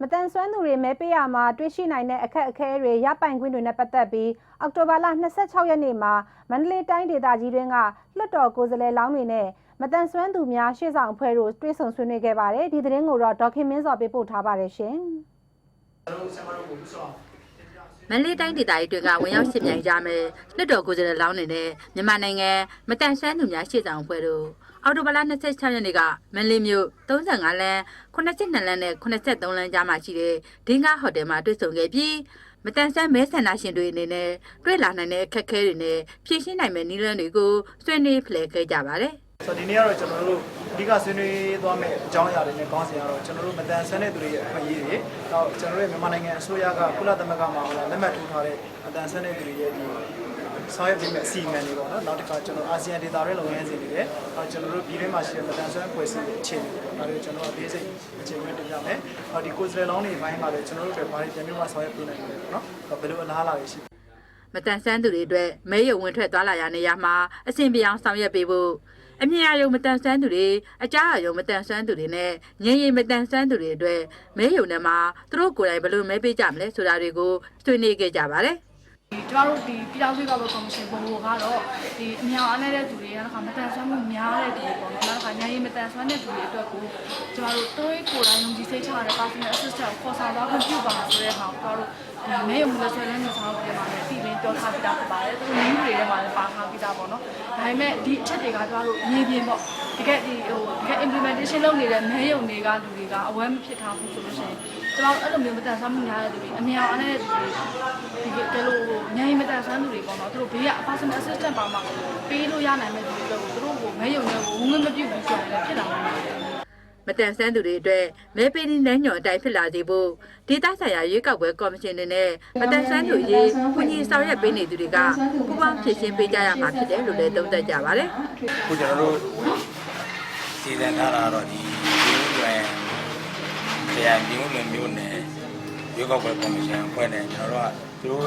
မတန်ဆွမ်းသူတွေမဲပေးရမှာတွေ့ရှိနိုင်တဲ့အခက်အခဲတွေရပိုင်ခွင့်တွေနဲ့ပတ်သက်ပြီးအောက်တိုဘာလ26ရက်နေ့မှာမန္တလေးတိုင်းဒေသကြီးတွင်ကလွှတ်တော်ကိုယ်စားလှယ်လောင်းတွေနဲ့မတန်ဆွမ်းသူများရှေ့ဆောင်အဖွဲ့တို့တွေ့ဆုံဆွေးနွေးခဲ့ပါတယ်ဒီသတင်းကိုတော့ဒေါက်ခင်မင်းစော်ပေးပို့ထားပါတယ်ရှင်မန္တလေးတိုင်းဒေသကြီးတွေကဝင်ရောက်ရှင်းပြိုင်ကြမယ်လွှတ်တော်ကိုယ်စားလှယ်လောင်းနေနဲ့မြန်မာနိုင်ငံမတန်ဆွမ်းသူများရှေ့ဆောင်အဖွဲ့တို့ အော်တိုဘလာ26ရက်နေ့ကမန္တလေးမြို့35လမ်း82လမ်းနဲ့83လမ်းကြားမှာရှိတဲ့ဒင်းကားဟိုတယ်မှာတွေ့ဆုံခဲ့ပြီးမတန်ဆန်းမဲဆန္ဒရှင်တွေအနေနဲ့တွေ့လာနိုင်တဲ့အခက်အခဲတွေနဲ့ဖြည့်ရှင်းနိုင်မယ့်နည်းလမ်းတွေကိုဆွေးနွေးဖလှယ်ခဲ့ကြပါတယ်ဆိုတော့ဒီနေ့ကတော့ကျွန်တော်တို့အဓိကဆွေးနွေးသွားမယ့်အကြောင်းအရာတွေနဲ့ကောင်းစင်ကတော့ကျွန်တော်တို့မတန်ဆန်းတဲ့သူတွေရဲ့အခွင့်အရေးတွေနောက်ကျွန်တော်တို့ရဲ့မြန်မာနိုင်ငံအစိုးရကကုလသမဂ္ဂမှာလက်မှတ်ထိုးထားတဲ့မတန်ဆန်းတဲ့သူတွေရဲ့ဒီ ဆောင်ရွက်ပေးမယ့်အစီအမံတွေပေါ့နော်နောက်တစ်ခါကျွန်တော်အာဆီယံဒေသရဲ့လုပ်ငန်းစဉ်တွေလည်းနောက်ကျွန်တော်တို့ပြည်တွင်းမှာရှိတဲ့မတန်ဆန်းအဖွဲ့အစည်းတွေအခြေအနေတွေဒါတွေကျွန်တော်တို့အသေးစိတ်အခြေအနေတင်ပြမယ်ဟောဒီကိုယ်စားလှယ်လောင်းတွေဘိုင်းမှာလည်းကျွန်တော်တို့တွေဘာတွေပြန်ပြီးမှဆောင်ရွက်ပေးနိုင်လဲပေါ့နော်ဘယ်လိုအလားအလာတွေရှိမတန်ဆန်းသူတွေအတွက်မဲရုံဝင်ထွက်သွားလာရနေရမှာအဆင်ပြေအောင်ဆောင်ရွက်ပေးဖို့အမြင်အယုံမတန်ဆန်းသူတွေအကြားအယုံမတန်ဆန်းသူတွေနဲ့ငြိမ်ရင်မတန်ဆန်းသူတွေအတွက်မဲရုံထဲမှာသူတို့ကိုယ်တိုင်ဘယ်လိုမဲပေးကြမလဲဆိုတာတွေကိုဆွေးနွေးခဲ့ကြပါတယ် ဒီကျမတို့ဒီပြည်ထောင်စုကောက်ပွဲကော်မရှင်ဘုံဘုံကတော့ဒီအမြောင်အားနေတဲ့သူတွေကတော့မတန်ဆွမ်းမှုများတဲ့သူတွေပေါ့နော်။နောက်တစ်ခါညာရင်မတန်ဆွမ်းတဲ့သူတွေအတွက်ကိုကျမတို့တွေးကိုယ်တိုင်ယုံကြည်စိတ်ချရတဲ့ personal assistant ကိုခေါ်ဆောင်သွားခွင့်ပြုပါဆိုတဲ့ဟာကိုကျမတို့ဒီ မဲရုံလက်ဆွဲလမ်းညဆောင်ပြမှာလည်းအတိအလင်းပြောထားပြီးသားဖြစ်ပါတယ်။သူတို့နည်းတွေထဲမှာလည်းပါထားပြီးသားပေါ့နော်။ဒါပေမဲ့ဒီအချက်တွေကကျမတို့မြေပြင်ပေါ့တကယ်ဒီဟိုတကယ် implementation လုပ်နေတဲ့မဲရုံတွေကလူတွေကအဝဲမဖြစ်ထားဘူးဆိုလို့ရှိရင်ကျွန်တော်အဲ့လိုမျိုးမတန်ဆွမ်းမှုများတဲ့သူတွေအမြောင်အားနေတဲ့သူတွေဒီကဲလို့ညရင်မတန်ဆွမ်းသူတွေပေါ့နော်သူတို့ဘေးက personal assistant ပါမှာပေးလို့ရနိုင်မဲ့သူတွေတော့သူတို့ကိုမဲယုံနဲ့ကိုဝင်မပြုတ်ဘူးဆိုရင်လည်းဖြစ်လာမှာတယ် မတန်ဆန်းသူတွေအတွက်မဲပေးတဲ့လမ်းညွှန်အတိုင်းဖြစ်လာစေဖို့ဒေသဆိုင်ရာရွေးကောက်ပွဲကော်မရှင်တွေနဲ့မတန်ဆန်းသူရေးခုညီဆောင်ရွက်ပေးနေသူတွေကပူးပေါင်းဖြည့်ရှင်းပေးကြရမှာဖြစ်တယ်လို့လည်းသုံးသပ်ကြပါတယ်ခုကျွန်တော်တို့စီစဉ်ထားတာတော့ဒီမြို့တွင်ဆရာမြို့နယ်မြို့နယ်ရွေးကောက်ပွဲကော်မရှင်အဖွဲ့နဲ့ကျွန်တော်တို့ကသူတို့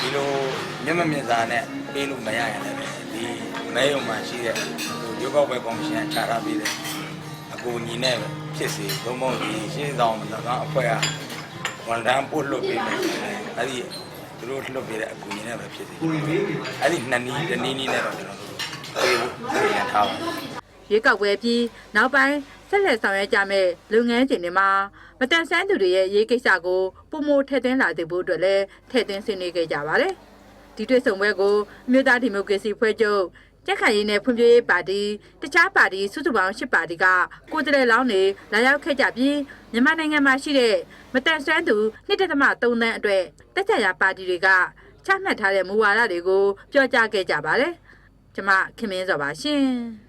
ဒီလိုမျက်မမြင်စာနဲ့ပေးလို့မရရင်လည်းဒီမဲယုံမှာရှိတဲ့ရွေးကောက်ပွဲကော်မရှင်ချထားပေးတဲ့အ ကူအညီနဲ့ဖြစ်စေဘုံဘုံဒီရှင်းဆောင်မတော်အဖွဲ့ကဝန်ထမ်းပို့လွတ်ပေးမယ်အဲ့ဒီသူတို့လွတ်ပေးတဲ့အကူအညီနဲ့ပဲဖြစ်စေအဲ့ဒီနှစ်နည်းတစ်နည်းနည်းနဲ့တော့ကျွန်တော်တို့ပေးဖို့ပြင်ထားပါတယ်ရွေးကောက်ပွဲပြီးနောက်ပိုင်းဆက်လက်ဆောင်ရွက်ကြမယ့်လုပ်ငန်းစဉ်တွေမှာမတန်ဆန်းသူတွေရဲ့ရေးကိစ္စကိုပုံမထည့်သွင်းလာတဲ့ဖို့အတွက်လည်းထည့်သွင်းဆွေးနွေးခဲ့ကြပါတယ်။ဒီတွေ့ဆုံပွဲကိုအမျိုးသားဒီမိုကရေစီဖွဲ့ချုပ် ကြက်ခိုင်ရေးနဲ့ဖွံ့ဖြိုးရေးပါတီတခြားပါတီစုစုပေါင်း၈ပါတီကကိုယ်တည်းလောင်းတွေလာရောက်ခဲ့ကြပြီးမြန်မာနိုင်ငံမှာရှိတဲ့မတန်ဆွမ်းသူ2.3တန်းအတွက်တက်ကြရာပါတီတွေကချမှတ်ထားတဲ့မူဝါဒတွေကိုပြောကြားခဲ့ကြပါတယ်။ကျွန်မခင်မင်းစောပါရှင်။